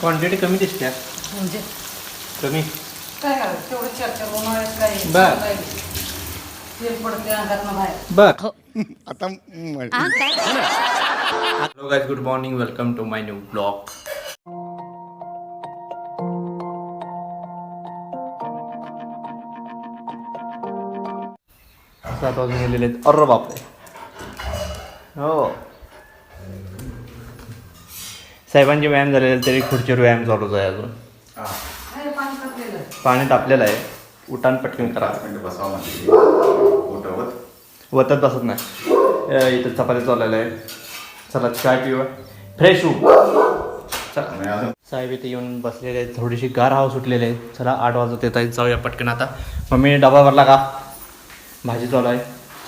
Quantity कमी दिसते. म्हणजे? कमी. काय करायचं तेवढं चार चार उन्हाळ्यात काय? बर. काय तेल पडते अंगात बाहेर. बर. आता hello guys good morning welcome to my new blog सात वाजून गेलेले आहेत. अरे बापरे. हो. साहेबांचे व्यायाम झालेले तरी खुर्चीवर व्यायाम चालूच आहे अजून. पाणी तापलेलं आहे. उठान पटकन करा. पोटावर वतत बसत नाही. इथं चपाती चाललेलं आहे चला चाय पिऊया. फ्रेश होऊ. चला. साहेब इथे येऊन बसलेले आहेत. थोडीशी गार हवा सुटलेली आहे. चला आठ वाजत येत आहेत. जाऊया पटकन आता. मम्मी डबा भरला का? भाजी चालू आहे.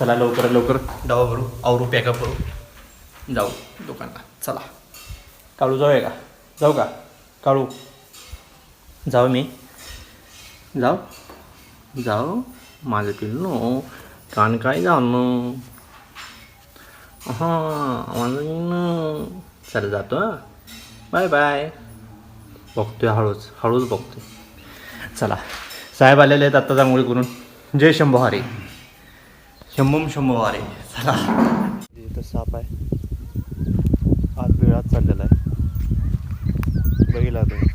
चला लवकर लवकर डबा भरू. आवरू पॅकअप करू. जाऊ दुकानला. चला. काळू जाऊया का जाऊ का काळू जाऊ मी जाऊ जाऊ माझं पिल्लू कान काय जाणं हां माझं चल जातो हं. बाय बाय बघतोय हळूच हळूच बघतोय चला साहेब आलेले आहेत आत्ता चांगली करून जय शंभू हरे शंभूम शंभू हरे चला इथं साप आहे आत चाललेला आहे. बघितला तुम्ही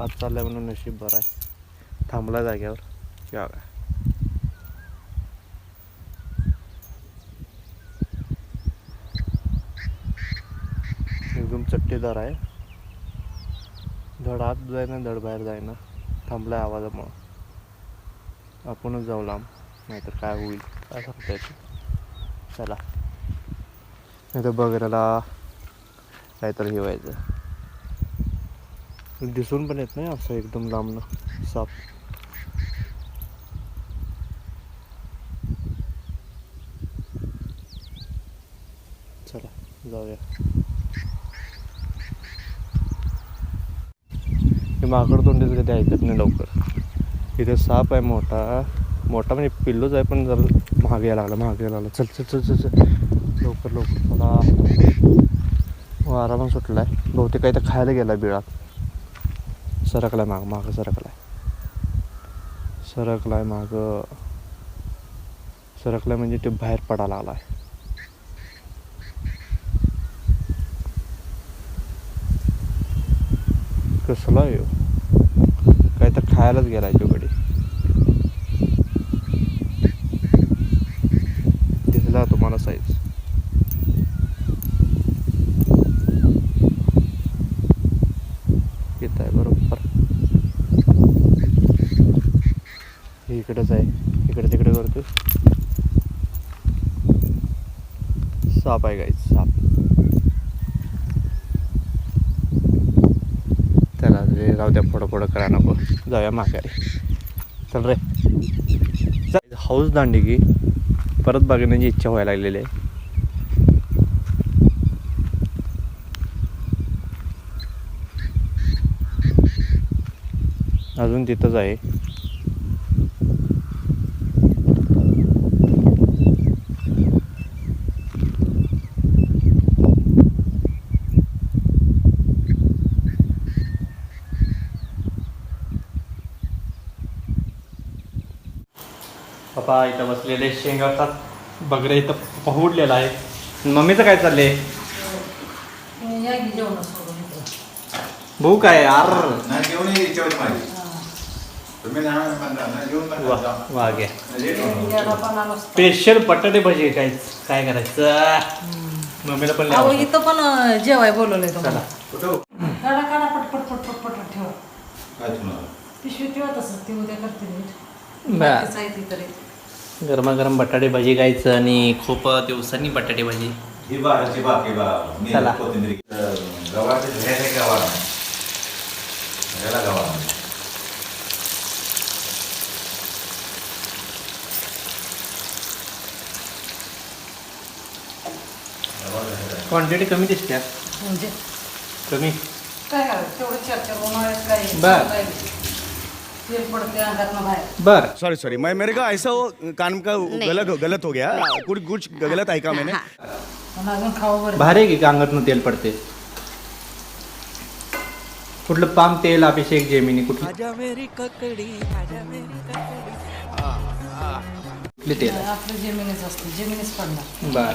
आत चाललाय म्हणून नशीब बरं आहे. थांबला जाग्यावर या काय एकदम चट्टेदार आहे. धड आत जाईना धड बाहेर जाईना. थांबलाय आवाजामुळं. आपणच जाऊ लांब. नाहीतर काय होईल? काय सांगता येतं चला. नाही तर बघायला काहीतरी हे व्हायचं. दिसून पण येत नाही असं एकदम लांबनं साप. चला जाऊया. हे माकड तोंडीच कधी ऐकत नाही लवकर. इथे साप आहे मोठा. मोठा म्हणजे पिल्लूच आहे पण जरा महाग यायला लागला महाग यायला लागला. चल चल चल चल चल. लवकर लवकर. मला वारा पण सुटला आहे बहुतेक काही तर खायला गेला बिळात. सरकलाय माग मागं सरकलाय. सरकलाय माग. सरकलाय म्हणजे ते बाहेर पडायला लागलाय. कसला आहे काय तर खायलाच गेलाय तो गडी दिसला तुम्हाला साईज येत आहे बरोबर हे इकडेच आहे. इकडे तिकडे करतो साप आहे गाईच साप. चला रे राहू द्या फोडं फोडं करा नको. जाऊया माघारी चल रे. चल. हाऊस दांडी की. परत बघण्याची इच्छा व्हायला लागलेली आहे. अजून तिथंच आहे. पप्पा इथं बसलेले शेंगाचा बगरे इथं पहुडलेला आहे. मम्मीचं काय चाललंय. भाऊ काय वा घ्या. असतो. स्पेशल बटाटे भजी काय काय करायचं? मम्मीला पण. इथं पण जेवाय बोलवलंय चला. तुम्हाला काढा काढा पटपट पटपट पटपट ठेवा. पिशवी ठेवा तसं ती उद्या करते नीट. गरमागरम बटाटे भजी खायचं आणि खूप दिवसांनी बटाटे भजी. ही बा ह्याची बा बा. मी चला. कोथिंबीर अं, गव्हाचे घ्यायचे गव्हा घ्यायला गव्हा गव्हा घ्यायचा. क्वांटिटी कमी दिसते. म्हणजे? कमी. काय करायचं तेवढं चार चार उन्हाळ्यात काय? बर. पडते बाहेर. बर. सॉरी सॉरी मैं मेरे का ऐसा वो कान का गलत गलत हो गया। कुछ कुछ गलत ऐका मैंने। पण अजून खावं बरं. भारी आहे की अंगातनं तेल पडते कुठलं पाम तेल अभिषेक जेमिनी कुठलं? कुठले तेल? आहे आपलं जेमिनीच असते. जेमिनीच पडणार. बर.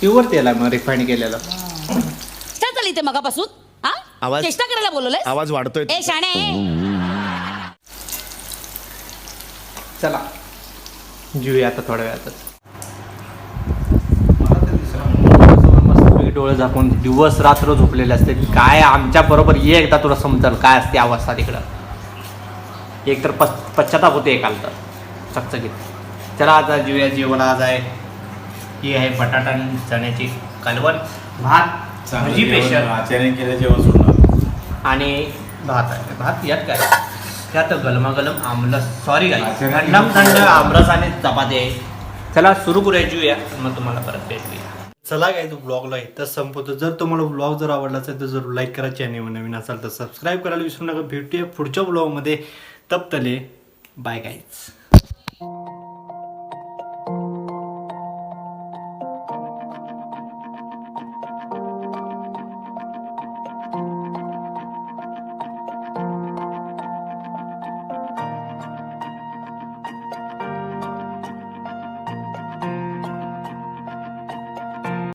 प्युअर तेल आहे मग रिफाईन केलेलं. काय चालली ते मगापासून हा? आवाज- चेष्टा करायला बोलवलंय आवाज वाढतोय. ए शाणे. चला. जीऊया आता थोड्या वेळातच. मस्त डोळे झाकून दिवस रात्र झोपलेले असते काय आमच्या बरोबर ये एकदा तुला समजेल काय असते अवस्था तिकडं. एक तर पश् पश्चाताप होते एकाल तर चकचकीत. चला आता जीवया जेवण आज आहे. ही आहे बटाटा आणि चण्याची कालवण. भात भजी केलं जेवण सोडणार आणि भात आहे. भात यात काय? त्यात गलमागलम आमरस सॉरी अच्छा. थंडम थंड आमरस आणि चपाती आहे. चला सुरू करूया जीवया. मग तुम्हाला परत भेटूया चला काय तू ब्लॉगला इथं संपवतो. जर तुम्हाला ब्लॉग जर आवडला असेल तर जरूर लाईक करा. चॅनल नवीन असाल तर सबस्क्राईब करायला विसरू नका. भेटूया पुढच्या ब्लॉगमध्ये तप तले बाय गाईज